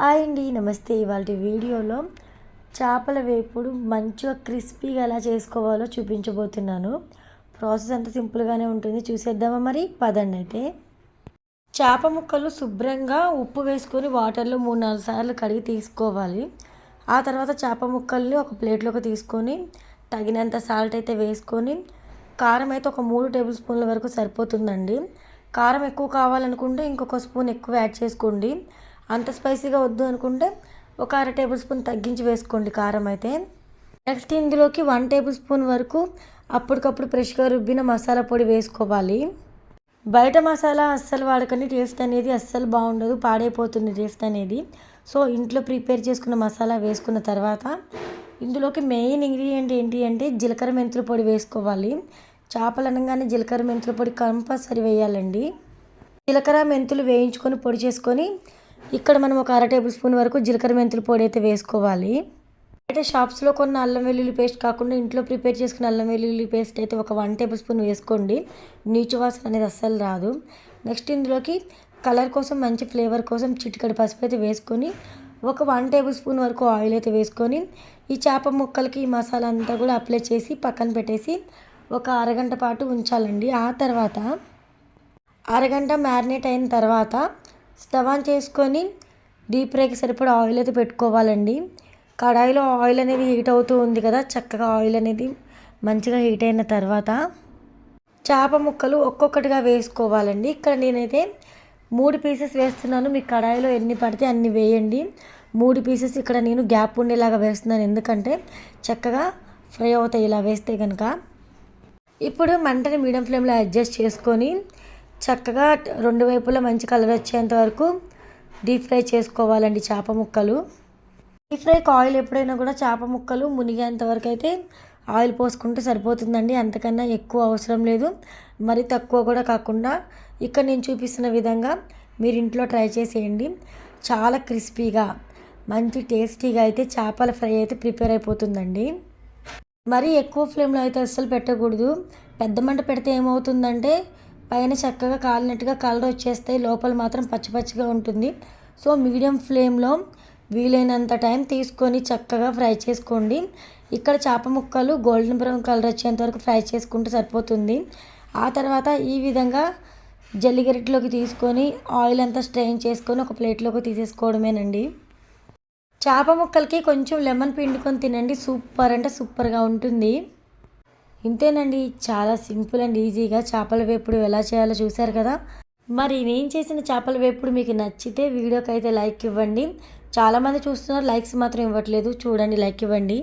Hi అండి నమస్తే. ఇవాళ వీడియోలో చేపల వేపుడు మంచిగా క్రిస్పీగా ఎలా చేసుకోవాలో చూపించబోతున్నాను. ప్రాసెస్ అంత సింపుల్గానే ఉంటుంది. చూసేద్దామా మరి? పదండి అయితే. చేప ముక్కలు శుభ్రంగా ఉప్పు వేసుకొని వాటర్లో మూడు నాలుగు సార్లు కడిగి తీసుకోవాలి. ఆ తర్వాత చేప ముక్కల్ని ఒక ప్లేట్లోకి తీసుకొని తగినంత సాల్ట్ అయితే వేసుకొని కారం అయితే ఒక మూడు టేబుల్ స్పూన్ల వరకు సరిపోతుందండి. కారం ఎక్కువ కావాలనుకుంటే ఇంకొక స్పూన్ ఎక్కువ యాడ్ చేసుకోండి. అంత స్పైసీగా వద్దు అనుకుంటే ఒక అర టేబుల్ స్పూన్ తగ్గించి వేసుకోండి కారం అయితే. నెక్స్ట్ ఇందులోకి వన్ టేబుల్ స్పూన్ వరకు అప్పటికప్పుడు ఫ్రెష్గా రుబ్బిన మసాలా పొడి వేసుకోవాలి. బయట మసాలా అస్సలు వాడకండి. టేస్ట్ అనేది అస్సలు బాగుండదు. పాడైపోతుంది టేస్ట్ అనేది. సో ఇంట్లో ప్రిపేర్ చేసుకున్న మసాలా వేసుకున్న తర్వాత ఇందులోకి మెయిన్ ఇంగ్రీడియంట్ ఏంటి అంటే జీలకర్ర మెంతుల పొడి వేసుకోవాలి. చేపలు అనగానే జీలకర్ర మెంతుల పొడి కంపల్సరీ వేయాలండి. జీలకర్ర మెంతులు వేయించుకొని పొడి చేసుకొని ఇక్కడ మనం ఒక అర టేబుల్ స్పూన్ వరకు జీలకర్ర మెంతుల పొడి అయితే వేసుకోవాలి. అయితే షాప్స్లో కొన్న అల్లం వెల్లుల్లి పేస్ట్ కాకుండా ఇంట్లో ప్రిపేర్ చేసుకున్న అల్లం వెల్లుల్లి పేస్ట్ అయితే ఒక వన్ టేబుల్ స్పూన్ వేసుకోండి. నీచు వాసన అనేది అస్సలు రాదు. నెక్స్ట్ ఇందులోకి కలర్ కోసం మంచి ఫ్లేవర్ కోసం చిటికడి పసుపు అయితే వేసుకొని ఒక వన్ టేబుల్ స్పూన్ వరకు ఆయిల్ అయితే వేసుకొని ఈ చేప ముక్కలకి ఈ మసాలా అంతా కూడా అప్లై చేసి పక్కన పెట్టేసి ఒక అరగంట పాటు ఉంచాలండి. ఆ తర్వాత అరగంట మ్యారినేట్ అయిన తర్వాత స్టవ్ ఆన్ చేసుకొని డీప్ ఫ్రైకి సరిపడా ఆయిల్ అయితే పెట్టుకోవాలండి. కడాయిలో ఆయిల్ అనేది హీట్ అవుతూ ఉంది కదా చక్కగా ఆయిల్ అనేది మంచిగా హీట్ అయిన తర్వాత చేప ముక్కలు ఒక్కొక్కటిగా వేసుకోవాలండి. ఇక్కడ నేనైతే మూడు పీసెస్ వేస్తున్నాను. మీ కడాయిలో ఎన్ని పడితే అన్ని వేయండి. మూడు పీసెస్ ఇక్కడ నేను గ్యాప్ ఉండేలాగా వేస్తున్నాను. ఎందుకంటే చక్కగా ఫ్రై అవుతాయి ఇలా వేస్తే కనుక ఇప్పుడు మంటని మీడియం ఫ్లేమ్లో అడ్జస్ట్ చేసుకొని చక్కగా రెండు వైపులా మంచి కలర్ వచ్చేంత వరకు డీప్ ఫ్రై చేసుకోవాలండి చేప ముక్కలు. డీప్ ఫ్రైకి ఆయిల్ ఎప్పుడైనా కూడా చేప ముక్కలు మునిగేంత వరకు అయితే ఆయిల్ పోసుకుంటే సరిపోతుందండి. అంతకన్నా ఎక్కువ అవసరం లేదు. మరి తక్కువ కూడా కాకుండా ఇక్కడ నేను చూపిస్తున్న విధంగా మీరు ఇంట్లో ట్రై చేసేయండి. చాలా క్రిస్పీగా మంచి టేస్టీగా అయితే చేపల ఫ్రై అయితే ప్రిపేర్ అయిపోతుందండి. మరీ ఎక్కువ ఫ్లేమ్లో అయితే అస్సలు పెట్టకూడదు. పెద్ద మంట పెడితే ఏమవుతుందంటే పైన చక్కగా కాలినట్టుగా కలర్ వచ్చేస్తాయి లోపల మాత్రం పచ్చి పచ్చిగా ఉంటుంది. సో మీడియం ఫ్లేమ్లో వీలైనంత టైం తీసుకొని చక్కగా ఫ్రై చేసుకోండి. ఇక్కడ చేప ముక్కలు గోల్డెన్ బ్రౌన్ కలర్ వచ్చేంత వరకు ఫ్రై చేసుకుంటే సరిపోతుంది. ఆ తర్వాత ఈ విధంగా జల్లిగరిటలోకి తీసుకొని ఆయిల్ అంతా స్ట్రెయిన్ చేసుకొని ఒక ప్లేట్లోకి తీసేసుకోవడమేనండి. చేప ముక్కలకి కొంచెం లెమన్ పిండుకొని తినండి. సూపర్ అంటే సూపర్గా ఉంటుంది. ఇంతేనండి చాలా సింపుల్ అండ్ ఈజీగా చేపల వేపుడు ఎలా చేయాలో చూశారు కదా? మరి నేను చేసిన చేపల వేపుడు మీకు నచ్చితే వీడియోకి అయితే లైక్ ఇవ్వండి. చాలామంది చూస్తున్నారు లైక్స్ మాత్రం ఇవ్వట్లేదు. చూడండి లైక్ ఇవ్వండి.